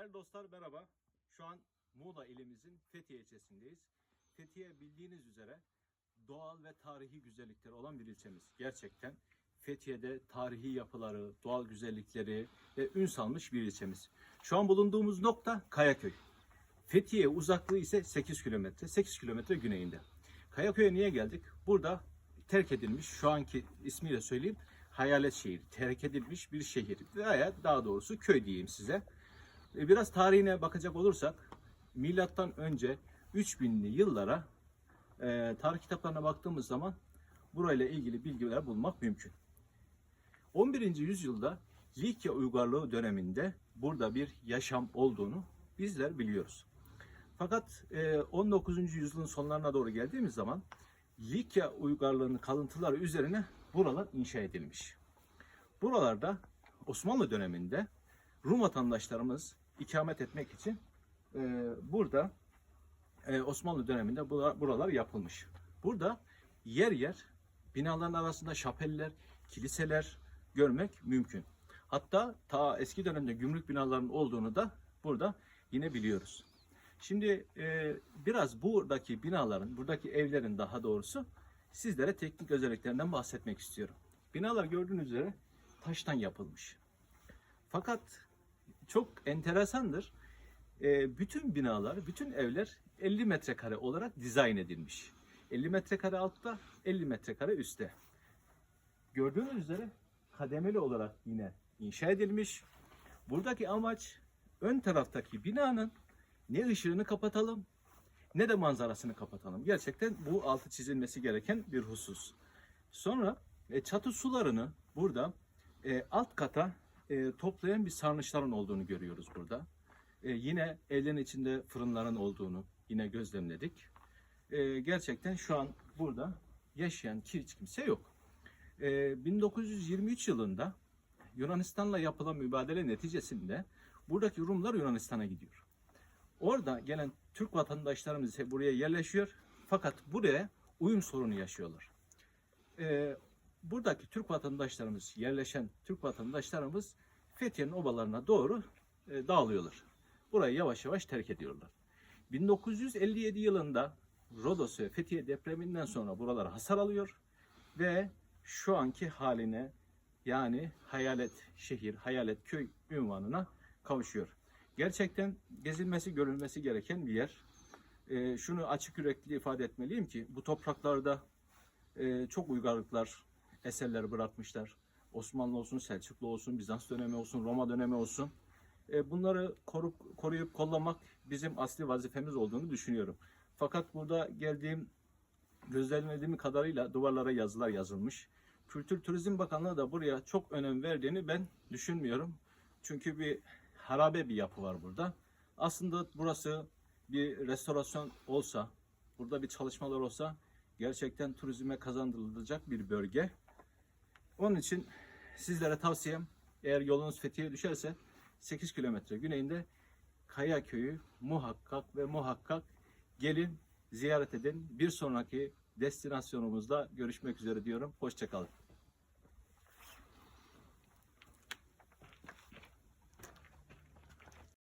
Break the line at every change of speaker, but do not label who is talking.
Değerli dostlar merhaba. Şu an Muğla ilimizin Fethiye ilçesindeyiz. Fethiye bildiğiniz üzere doğal ve tarihi güzellikleri olan bir ilçemiz. Gerçekten Fethiye'de tarihi yapıları, doğal güzellikleri ve ün salmış bir ilçemiz. Şu an bulunduğumuz nokta Kayaköy. Fethiye uzaklığı ise 8 kilometre. 8 kilometre güneyinde. Kayaköy'e niye geldik? Burada terk edilmiş, şu anki ismiyle söyleyeyim, hayalet şehir. Terk edilmiş bir şehir. Veya daha doğrusu köy diyeyim size. E, Biraz tarihine bakacak olursak milattan önce 3000'li yıllara e, tarih kitaplarına baktığımız zaman burayla ilgili bilgiler bulmak mümkün. 11. yüzyılda Likya uygarlığı döneminde burada bir yaşam olduğunu bizler biliyoruz. Fakat e, 19. yüzyılın sonlarına doğru geldiğimiz zaman Likya uygarlığının kalıntıları üzerine buralar inşa edilmiş. Buralarda Osmanlı döneminde Rum vatandaşlarımız ikamet etmek için e, burada e, Osmanlı döneminde bura- buralar yapılmış. Burada yer yer binaların arasında şapeller, kiliseler görmek mümkün. Hatta ta eski dönemde gümrük binalarının olduğunu da burada yine biliyoruz. Şimdi e, biraz buradaki binaların, buradaki evlerin daha doğrusu sizlere teknik özelliklerinden bahsetmek istiyorum. Binalar gördüğünüz üzere taştan yapılmış. Fakat çok enteresandır. E, bütün binalar, bütün evler 50 metrekare olarak dizayn edilmiş. 50 metrekare altta, 50 metrekare üstte. Gördüğünüz üzere kademeli olarak yine inşa edilmiş. Buradaki amaç ön taraftaki binanın ne ışığını kapatalım ne de manzarasını kapatalım. Gerçekten bu altı çizilmesi gereken bir husus. Sonra e, çatı sularını burada e, alt kata e, toplayan bir sarnıçların olduğunu görüyoruz burada. E, yine evlerin içinde fırınların olduğunu yine gözlemledik. E, gerçekten şu an burada yaşayan hiç kimse yok. E, 1923 yılında Yunanistan'la yapılan mübadele neticesinde buradaki Rumlar Yunanistan'a gidiyor. Orada gelen Türk vatandaşlarımız ise buraya yerleşiyor. Fakat buraya uyum sorunu yaşıyorlar. Ee, buradaki Türk vatandaşlarımız, yerleşen Türk vatandaşlarımız Fethiye'nin obalarına doğru e, dağılıyorlar. Burayı yavaş yavaş terk ediyorlar. 1957 yılında Rodos ve Fethiye depreminden sonra buralar hasar alıyor ve şu anki haline yani hayalet şehir, hayalet köy ünvanına kavuşuyor. Gerçekten gezilmesi, görülmesi gereken bir yer. Ee, şunu açık yürekli ifade etmeliyim ki bu topraklarda e, çok uygarlıklar, eserler bırakmışlar. Osmanlı olsun, Selçuklu olsun, Bizans dönemi olsun, Roma dönemi olsun. E, bunları korup, koruyup kollamak bizim asli vazifemiz olduğunu düşünüyorum. Fakat burada geldiğim, gözlemlediğim kadarıyla duvarlara yazılar yazılmış. Kültür Turizm Bakanlığı da buraya çok önem verdiğini ben düşünmüyorum. Çünkü bir harabe bir yapı var burada. Aslında burası bir restorasyon olsa, burada bir çalışmalar olsa gerçekten turizme kazandırılacak bir bölge. Onun için sizlere tavsiyem eğer yolunuz Fethiye'ye düşerse 8 kilometre güneyinde Kaya Köyü muhakkak ve muhakkak gelin ziyaret edin. Bir sonraki destinasyonumuzda görüşmek üzere diyorum. Hoşçakalın.